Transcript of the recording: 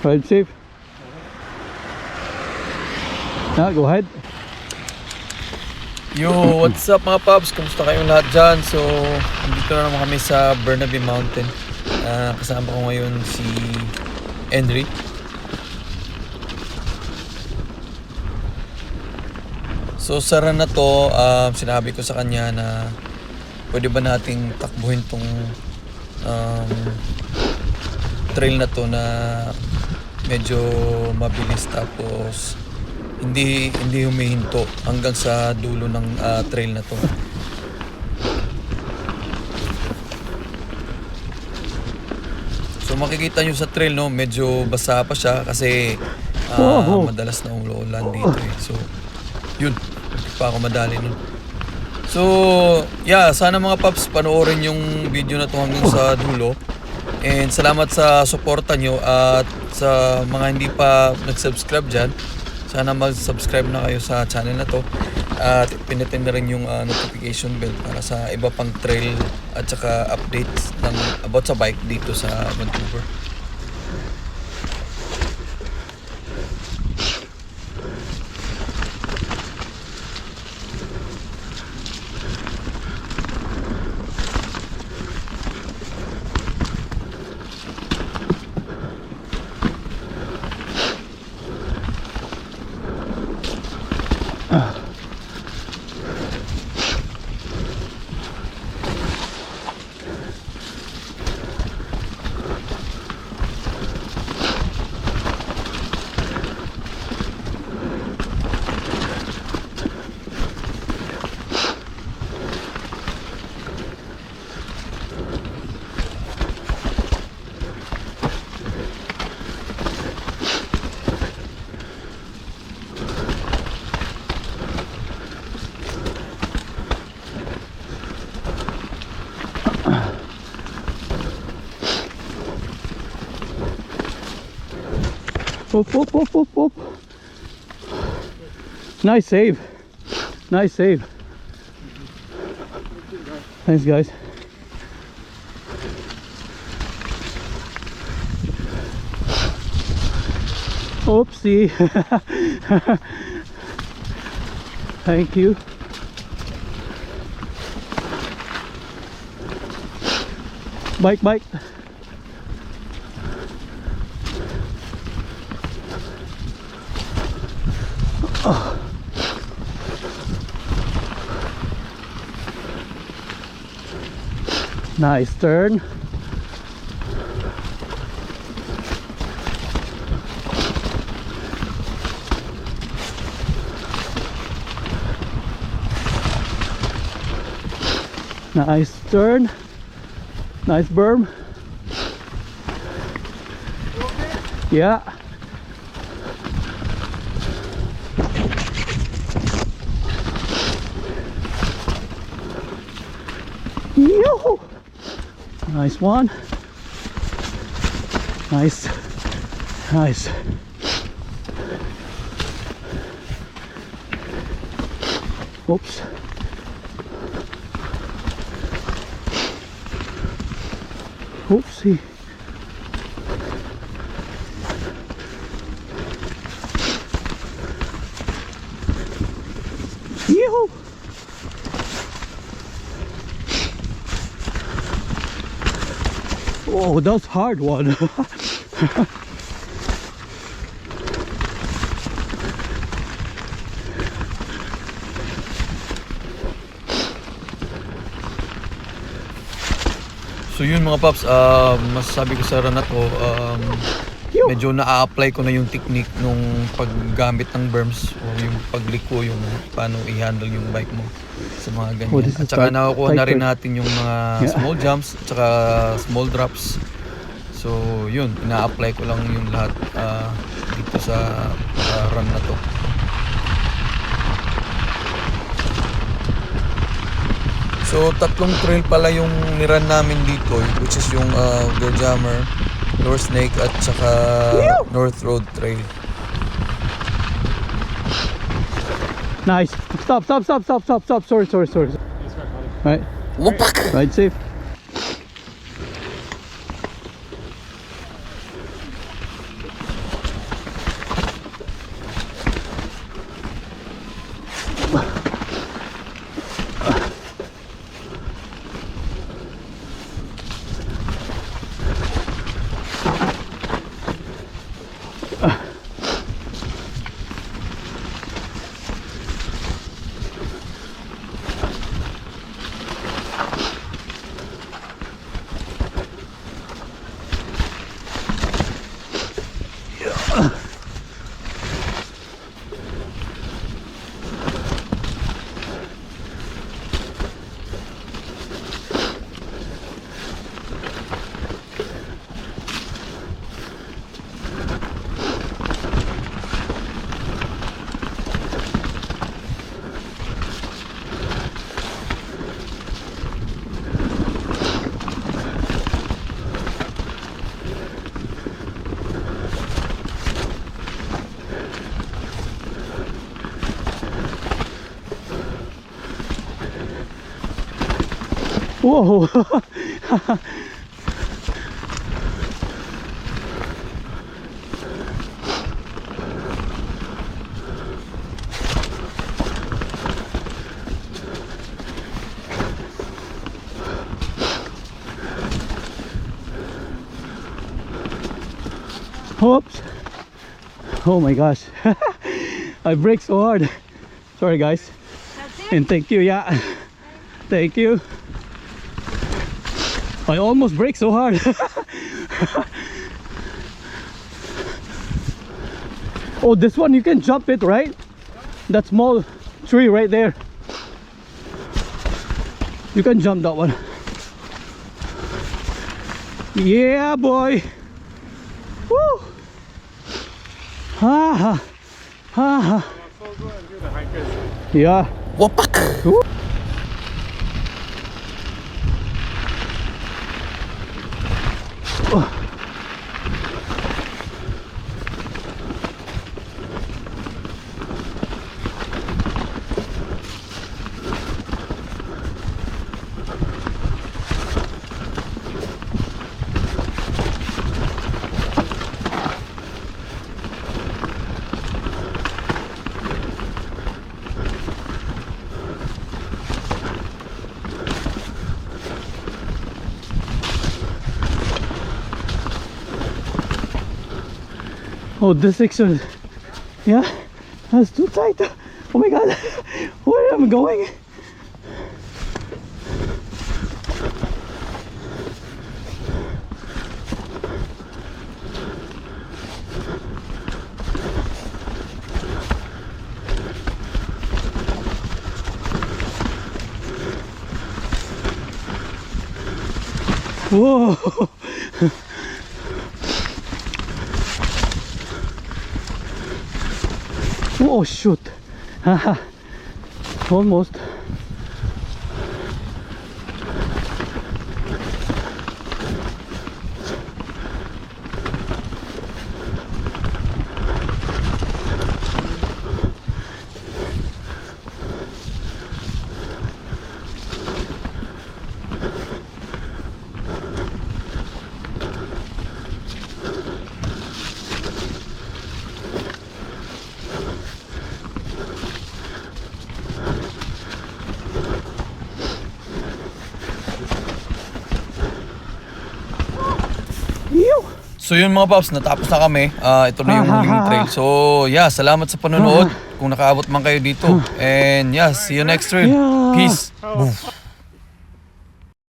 Ride safe. Ah, go ahead. Yo, what's up mga Pops? Kumusta kayong lahat dyan? So, dito na naman kami sa Burnaby Mountain. Ah, kasama ko ngayon si Henry. So, sara na to. Um, sinabi ko sa kanya na pwede ba nating takbuhin tong um, trail na to na medyo mabilis tapos hindi hindi humihinto hanggang sa dulo ng ah, trail na to. So makikita nyo sa trail no, medyo basa pa siya kasi Oh. madalas na umulan dito eh. So yun, hindi pa ako madali nun. So, yeah, sana mga paps panoorin yung video na to hanggang sa dulo. And salamat sa suporta nyo at sa mga hindi pa nag-subscribe dyan. Sana mag-subscribe na kayo sa channel na to. At pinutin na rin yung ah, notification bell para sa iba pang trail at saka updates ng about sa bike dito sa Vancouver. Up, up, up, up, up. Nice save. Nice save. Thanks, guys. Oopsie. Thank you. Bike, bike. Nice turn. Nice turn. Nice berm. Yeah. Yoo! Nice one. Nice. Nice. Oops. Oopsie. Yoo! Oh, that's hard one. So yun mga paps, uh, masasabi ko sa run na to, um, Yo. medyo na-apply ko na yung technique nung paggamit ng berms o yung pagliko, yung paano i-handle yung bike mo sa mga ganyan. Oh, at saka tight na rin natin yung mga Yeah. small jumps at saka small drops. So yun, ina-apply ko lang yung lahat ah, dito sa ah, run na to. So tatlong trail pala yung niran namin dito which is yung uh, Jammer, Lower Snake at saka North Road Trail. nice. Stop, stop, stop, stop, stop, stop. Sorry, sorry, sorry. Right. Wupak! Ride safe. Whoa. Oops. Oh my gosh. I brake so hard. Sorry guys. And thank you, yeah. Thank you. I almost brake so hard. oh, this one you can jump it, right? That small tree right there. You can jump that one. Yeah, boy. Woo. Ha ha. Ha ha. Yeah. Wapak! Oh, Oh, this section. Yeah, that's too tight. Oh my god, where am I going? Whoa. Oh shoot. Almost. So yun mga paps, natapos na kami. Ah, ito na yung huling trail. So yeah, salamat sa panonood. Kung nakaabot man kayo dito. And yeah, see you next trail. Peace. Boof.